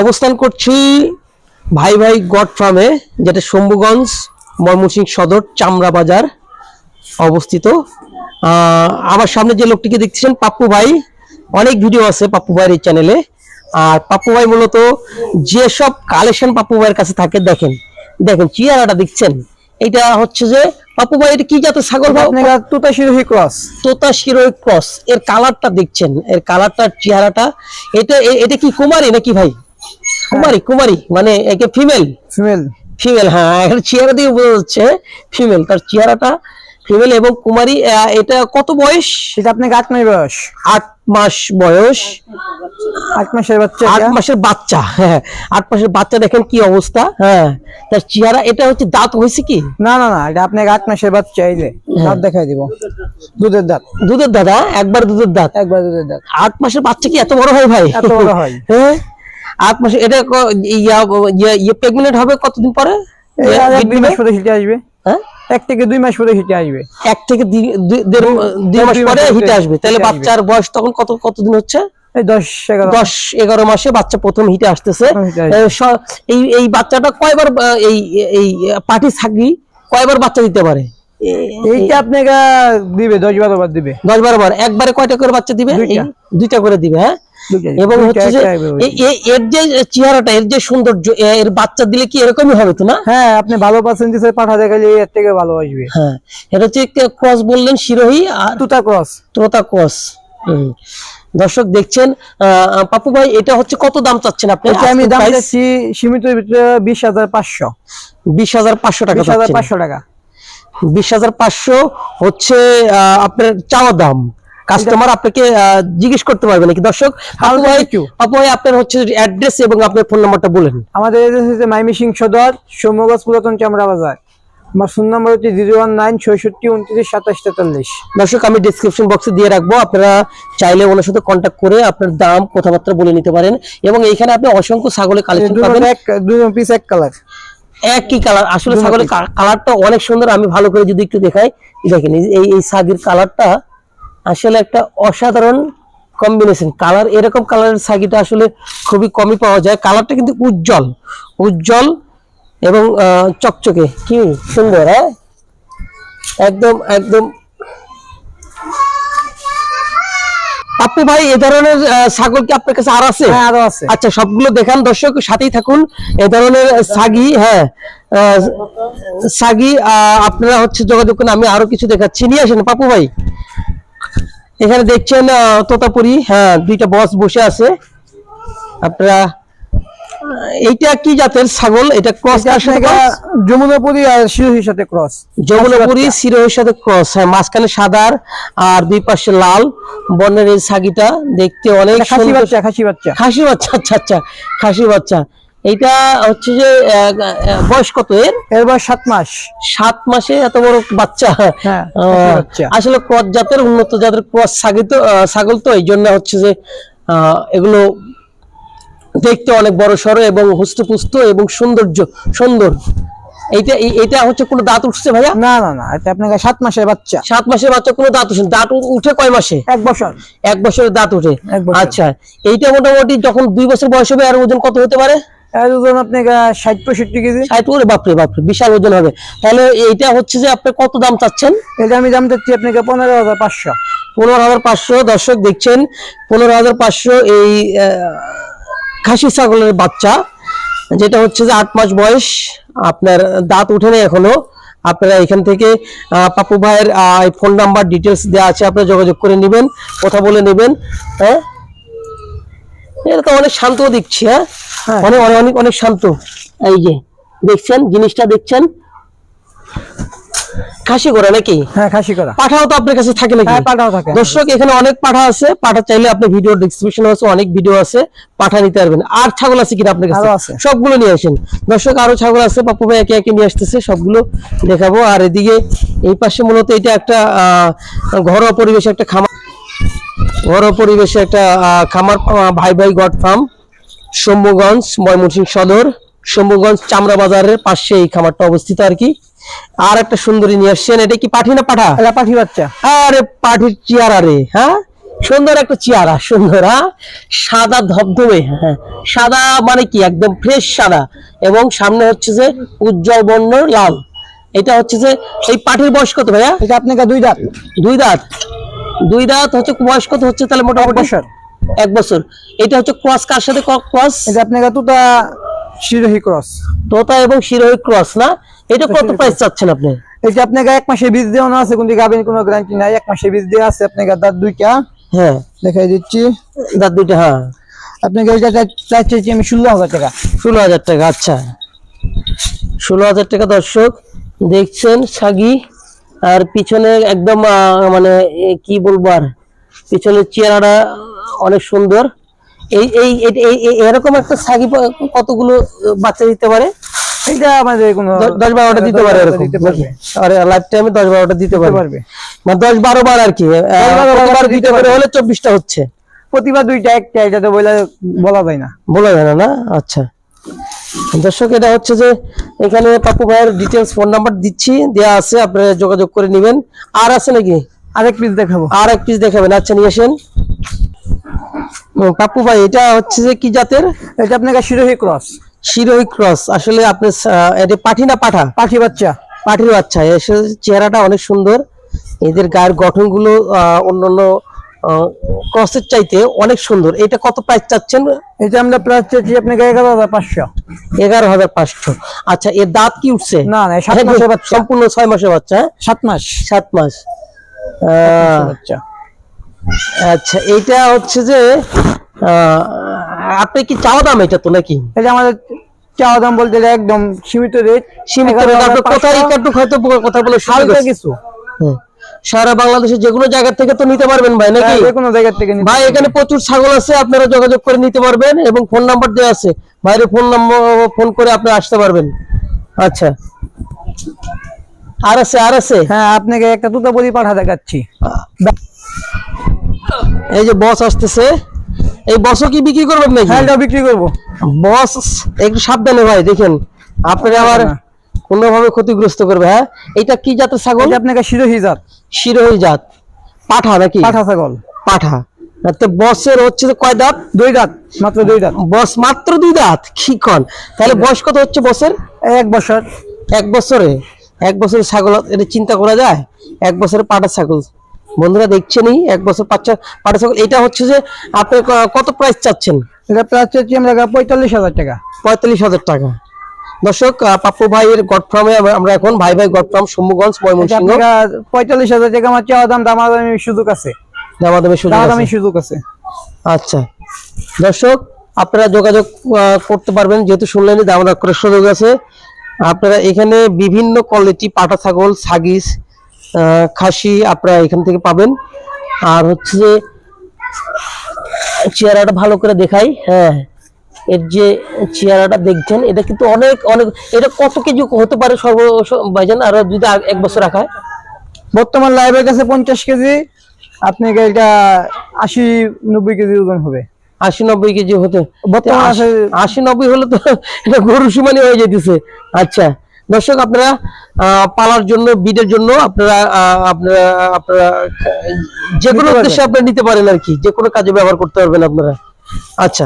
অবস্থান করছি ভাই ভাই গড ফার্মে যেটা শম্ভুগঞ্জ ময়মনসিংহ সদর চামড়া বাজার অবস্থিত। আহ, আমার সামনে যে লোকটিকে দেখছেন পাপ্পু ভাই। অনেক ভিডিও আছে পাপ্পু ভাইয়ের এই চ্যানেলে আর পাপ্পু ভাই মূলত যেসব কালেকশন পাপ্পু ভাইয়ের কাছে থাকে দেখেন দেখেন চেহারাটা দেখছেন। এটা হচ্ছে যে পাপ্পু ভাই এটা কি জাতের ছাগল তুতা শিরোহী ক্রস। তোতা শিরোই ক্রস। এর কালারটা দেখছেন এর কালারটার চেহারাটা। এটা এটা কি কুমারী নাকি ভাই? কুমারী কুমারী মানে একে ফিমেল ফিমেল ফিমেল হ্যাঁ এর চেহারা দিয়ে বোঝা যাচ্ছে ফিমেল তার চেহারাটা ফিমেল এবং কুমারী এটা কত বয়স? সেটা আপনাকে আট মাস বয়স। আট মাস বয়স। আট মাসের বাচ্চা আট মাসের বাচ্চা হ্যাঁ আট মাসের বাচ্চা দেখেন কি অবস্থা হ্যাঁ। তার চেহারা এটা হচ্ছে দাঁত হয়েছে কি? না না না এটা আপনাকে আট মাসের বাচ্চা এই যে দাঁত দেখাই দিব। দুধের দাঁত। দুধের দাদা একবার দুধের দাঁত। একবার দুধের দাঁত। আট মাসের বাচ্চা কি এত বড় হয় ভাই? এত বড় হয়। হ্যাঁ? আট মাসে এটা ইয়া ইয়া- ইয়ে প্রেগনেন্ট হবে কতদিন পরে? এক দুই মাস পরে হিটে আসবে। হ্যাঁ? এক থেকে দুই মাস পরে হিটে আসবে। এক থেকে দুই মাস পরে হিটে আসবে। তাহলে বাচ্চার বয়স তখন কত কতদিন হচ্ছে? দশ এগারো। মাসে বাচ্চা প্রথম হিটে আসতেছে। এই এই বাচ্চাটা কয়বার এই এই পাটি ছাগি কয়বার বাচ্চা দিতে পারে? এইটা আপনাকে দিবে দশ বারো বার দিবে। দশ বারো বার। একবারে কয়টা করে বাচ্চা দিবে? দুইটা। করে দিবে হ্যাঁ? এবং হচ্ছে যে এর যে চেহারাটা এর যে সৌন্দর্য এর বাচ্চা দিলে কি এরকমই হবে তো না হ্যাঁ আপনি ভালো পার্সেন্টেজের পাঠা দেখালে এর থেকে ভালো আসবে। হ্যাঁ এটা হচ্ছে ক্রস বললেন শিরোহী আর তুতা ক্রস। ত্রোতা ক্রস। দর্শক দেখছেন পাপু ভাই এটা হচ্ছে কত দাম চাচ্ছেন আপনি? আমি দাম চাচ্ছি সীমিত ভিতরে বিশ হাজার পাঁচশো। বিশ হাজার পাঁচশো টাকা বিশ হাজার। পাঁচশো টাকা। বিশ হাজার পাঁচশো হচ্ছে আপনার চাওয়া দাম। কাস্টমার আপনাকে জিজ্ঞেস করতে পারবে নাকি? দর্শক একটু। আপনার হচ্ছে অ্যাড্রেস এবং আপনার ফোন নাম্বারটা বলেন আমাদের এজেন্সি হচ্ছে মাইমি সিং সদর সৌম্যগঞ্জ পুরাতন চামড়া বাজার। আমার ফোন নাম্বার হচ্ছে জিরো ওয়ান নাইন ছয়ষট্টি উনত্রিশ সাতাশ তেতাল্লিশ। দর্শক আমি ডিসক্রিপশন বক্সে দিয়ে রাখব। আপনারা চাইলে ওনার সাথে কন্ট্যাক্ট করে আপনার দাম কথাবার্তা বলে নিতে পারেন। এবং এইখানে আপনি অসংখ্য ছাগলের কালেকশন পাবেন। এক দুই পিস এক কালার একই কালার আসলে ছাগলের কালারটা অনেক সুন্দর। আমি ভালো করে যদি একটু দেখাই দেখেন এই- এই এই ছাগির কালারটা আসলে একটা অসাধারণ কম্বিনেশন কালার এরকম কালারের ছাগিটা আসলে খুবই কমই পাওয়া যায়। কালারটা কিন্তু উজ্জ্বল উজ্জ্বল এবং চকচকে। কি সুন্দর হ্যাঁ? একদম একদম। আপু ভাই এ ধরনের ছাগল কি আপনার কাছে আর আছে? হ্যাঁ আরও আছে। আচ্ছা সবগুলো দেখান দর্শক সাথেই থাকুন। এ ধরনের সাগি হ্যাঁ আহ, সাগি আহ, আপনারা হচ্ছে যোগাযোগ করুন আমি আরও কিছু দেখাচ্ছি। নিয়ে আসেন পাপু ভাই। এখানে দেখছেন তোতাপুরি হ্যাঁ দুইটা বস বসে আছে। আপনারা এইটা কি জাতের ছাগল? এটা ক্রস যমুনাপুরি আর শিরোহির সাথে ক্রস যমুনাপুরি সিরোহের সাথে ক্রস হ্যাঁ মাঝখানে সাদার আর দুই পাশে লাল। বর্ণের এই ছাগিটা দেখতে অনেক খাসি বাচ্চা খাসি বাচ্চা। খাসি বাচ্চা আচ্ছা আচ্ছা খাসি বাচ্চা। এইটা হচ্ছে যে বয়স কত এর? এর বয়স সাত মাস। সাত মাসে এত বড় বাচ্চা। হ্যাঁ, আসলে ক্রস জাতের উন্নত জাতের ক্রস ছাগি তো ছাগল তো এই জন্য হচ্ছে যে এগুলো দেখতে অনেক বড় সড়ো এবং হুষ্টপুষ্ট এবং সৌন্দর্য সুন্দর। এইটা এই- এইটা হচ্ছে কোনো দাঁত উঠছে ভাইয়া? না না না এটা আপনাকে সাত মাসের বাচ্চা। সাত মাসের বাচ্চা কোনো দাঁত উঠছে দাঁত উঠে কয় মাসে? এক বছর। এক বছরের দাঁত উঠে। আচ্ছা এইটা মোটামুটি যখন দুই বছর বয়স হবে আর ওজন কত হতে পারে? এর ওজন আপনাকে ষাট পঁয়ষট্টি কেজি? ষাট করে বাপরে বাপরে বিশাল ওজন হবে। তাহলে এইটা হচ্ছে যে আপনি কত দাম চাচ্ছেন? এটা আমি দাম চাচ্ছি আপনাকে পনেরো হাজার পাঁচশো। পনেরো হাজার পাঁচশো দর্শক দেখছেন পনেরো হাজার পাঁচশো এই খাসি ছাগলের বাচ্চা যেটা হচ্ছে যে আট মাস বয়স। আপনার দাঁত উঠে নেই এখনও। আপনারা এখান থেকে পাপু ভাইয়ের ফোন নাম্বার ডিটেলস দেওয়া আছে আপনারা যোগাযোগ করে নেবেন কথা বলে নেবেন হ্যাঁ? এটা তো অনেক শান্ত দেখছি হ্যাঁ? হ্যাঁ। অনেক অনেক অনেক অনেক শান্ত। এই যে দেখছেন জিনিসটা দেখছেন? খাসি করা নাকি? হ্যাঁ খাসি করা। পাঠাও তো আপনার কাছে থাকে নাকি? হ্যাঁ পাঠাও থাকে। দর্শক এখানে অনেক পাঠা আছে। পাঠা চাইলে আপনি ভিডিও ডিসক্রিপশন আছে অনেক ভিডিও আছে। পাঠা নিতে পারবেন। আর ছাগল আছে কিনা আপনার কাছে। সবগুলো নিয়ে আসেন। দর্শক আরও ছাগল আছে পাপ্পু ভাই একে একে নিয়ে আসতেছে সবগুলো দেখাবো। আর এদিকে এই পাশে মূলত এটা একটা আহ, ঘরোয়া পরিবেশে একটা খামার ঘরোয়া পরিবেশে একটা খামার ভাই ভাই গড ফার্ম শম্ভুগঞ্জ ময়মনসিংহ সদর শম্ভুগঞ্জ চামড়া বাজারের পাশে এই খামারটা অবস্থিত আর কি। আর একটা সুন্দরী নিয়ে আসছেন এটা কি পাঠি না পাঠা? এটা পাঠি বাচ্চা। আরে পাঠির চেয়ার আরে হ্যাঁ? সুন্দর একটা চেয়ারা সুন্দর হ্যাঁ? সাদা ধবধবে হ্যাঁ? সাদা মানে কি? একদম ফ্রেশ সাদা। এবং সামনে হচ্ছে যে উজ্জ্বল বর্ণ লাল। এটা হচ্ছে যে এই পাঠির বয়স কত ভাইয়া? এটা আপনাকে দুই দাঁত। দুই দাঁত? দুই দাঁত হচ্ছে বয়স কত হচ্ছে তাহলে মোটামুটি বছর। এক বছর। এটা হচ্ছে ক্রস কার সাথে ক্রস? এটা আপনাকে দুটা শিরোহী ক্রস। তোতা এবং শিরোহী ক্রস না? এটা কত প্রাইস চাচ্ছেন আপনি? এটা আপনাকে এক মাসে বীজ দেওয়া আছে কিন্তু গাবেন কোনো গ্যারান্টি নাই। এক মাসে বীজ দেওয়া আছে আপনাকে দাঁত দুইটা। হ্যাঁ। দেখাই দিচ্ছি। দাঁত দুইটা হ্যাঁ। আপনাকে চাই- চাইছি আমি ষোলো হাজার টাকা। ষোলো হাজার টাকা আচ্ছা। ষোলো হাজার টাকা দর্শক দেখছেন সাগি। আর পিছনে একদম মানে কি বলব আর? পিছনের চেহারাটা অনেক সুন্দর। এই এই এরকম একটা সাগি কতগুলো বাচ্চা দিতে পারে? এটা আমাদের কোনো দ- দশ বারোটা দিতে পারে এরকম আর লাইফ টাইমে দশ বারোটা দিতে পারবে। মানে বারো বার আর কি বারো দিতে হলে হচ্ছে। প্রতিবার দুইটা একটা এটা তো বলে বলা যায় না। বলা যায় না না? আচ্ছা। দর্শক এটা হচ্ছে যে এখানে পাপু ভাইয়ের ডিটেলস ফোন নাম্বার দিচ্ছি দেয়া আছে আপনারা যোগাযোগ করে নেবেন। আর আছে নাকি? আরেক পিস দেখাবো। আর এক পিস দেখাবেন আচ্ছা নিয়ে আসেন। পাপ্পু ভাই এটা হচ্ছে যে কি জাতের? এটা আপনাকে শিরোহী ক্রস শিরোই ক্রস আসলে আপনি এটা পাঠি না পাঠা? পাখি বাচ্চা। পাঠির বাচ্চা এসে চেহারাটা অনেক সুন্দর। এদের গায়ের গঠনগুলো অন্যান্য ক্রসের চাইতে অনেক সুন্দর। এটা কত প্রাইস চাচ্ছেন? এটা আমরা প্রাইস চাচ্ছি আপনাকে এগারো হাজার পাঁচশো। এগারো হাজার পাঁচশো। আচ্ছা এর দাঁত কি উঠছে? না না সাত মাসের বাচ্চা। সম্পূর্ণ ছয় মাসের বাচ্চা হ্যাঁ? সাত মাস। সাত মাস। আচ্ছা এটা হচ্ছে যে আপনি কি চাওয়া দাম এটা তো নাকি? এটা আমাদের চাওয়া দাম বলতে একদম সীমিত রেট। সীমিত আপনার কোথায় একটু হয়তো কথা বলে কিছু। হ্যাঁ। সারা বাংলাদেশে যে কোনো জায়গা থেকে তো নিতে পারবেন ভাই নাকি? হ্যাঁ, কোনো জায়গা থেকে ভাই এখানে প্রচুর ছাগল আছে আপনারা যোগাযোগ করে নিতে পারবেন এবং ফোন নাম্বার দেওয়া আছে। ভাইয়ের ফোন নাম্বার ফোন করে আপনি আসতে পারবেন। আচ্ছা। আর আছে আর আছে? হ্যাঁ আপনাকে একটা তুতা বলি পাঠা দেখাচ্ছি। এই যে বস আসতেছে। এই বসও কি বিক্রি করবেন নাকি? হ্যাঁ বিক্রি করব। বস একটু সাবধানে ভাই দেখেন। আপনারা আবার না। কোনোভাবে ক্ষতিগ্রস্ত করবে হ্যাঁ? এটা কি জাতের ছাগল? আপনাকে শিরোহী জাত। শিরোহী জাত। পাঠা নাকি? পাঠা ছাগল। পাঠা। বসের হচ্ছে কয় দাঁত? দুই দাঁত মাত্র দুই দাঁত। বস মাত্র দুই দাঁত? কি কন? তাহলে বয়স কত হচ্ছে বসের? এক বছর। এক বছরে? এক বছরের ছাগল এটা চিন্তা করা যায়? এক বছরের পাটা ছাগল। বন্ধুরা দেখছেনই এক বছর পাঁচটা পাটা ছাগল। এটা হচ্ছে যে আপনি কত প্রাইস চাচ্ছেন? এটা প্রাইস চাচ্ছি আমরা পঁয়তাল্লিশ হাজার টাকা। পঁয়তাল্লিশ হাজার টাকা। দর্শক পাপ্পু ভাইয়ের গড ফার্মে আমরা এখন ভাই ভাই গড ফার্ম সম্মুগঞ্জ ময়মনসিংহ। পঁয়তাল্লিশ হাজার টাকা আমার চাওয়া দাম দামাদামি সুযোগ আছে। দামাদামি সুযোগ। দামাদামি সুযোগ আছে। আচ্ছা। দর্শক আপনারা যোগাযোগ করতে পারবেন যেহেতু শুনলেন দাম দর করার সুযোগ আছে। আপনারা এখানে বিভিন্ন কোয়ালিটি পাটা ছাগল সাগিস খাসি আপনারা এখান থেকে পাবেন। আর হচ্ছে যে চেহারাটা ভালো করে দেখাই হ্যাঁ। এর যে চেহারাটা দেখছেন এটা কিন্তু অনেক অনেক এটা কত কেজি হতে পারে সর্ব ভাইজান? আর যদি এক বছর রাখা হয়? বর্তমান লাইভের কাছে পঞ্চাশ কেজি আপনাকে এটা আশি নব্বই কেজি ওজন হবে। আশি নব্বই কেজি হতে বর্তমানে আশি- নব্বই হলে তো এটা গরু সমানই হয়ে যেতেছে। আচ্ছা দর্শক আপনারা পালার জন্য বিডের জন্য আপনারা আপনারা আপনারা যে কোনো উদ্দেশ্যে আপনারা নিতে পারেন আর কি। যে কোনো কাজে ব্যবহার করতে পারবেন আপনারা। আচ্ছা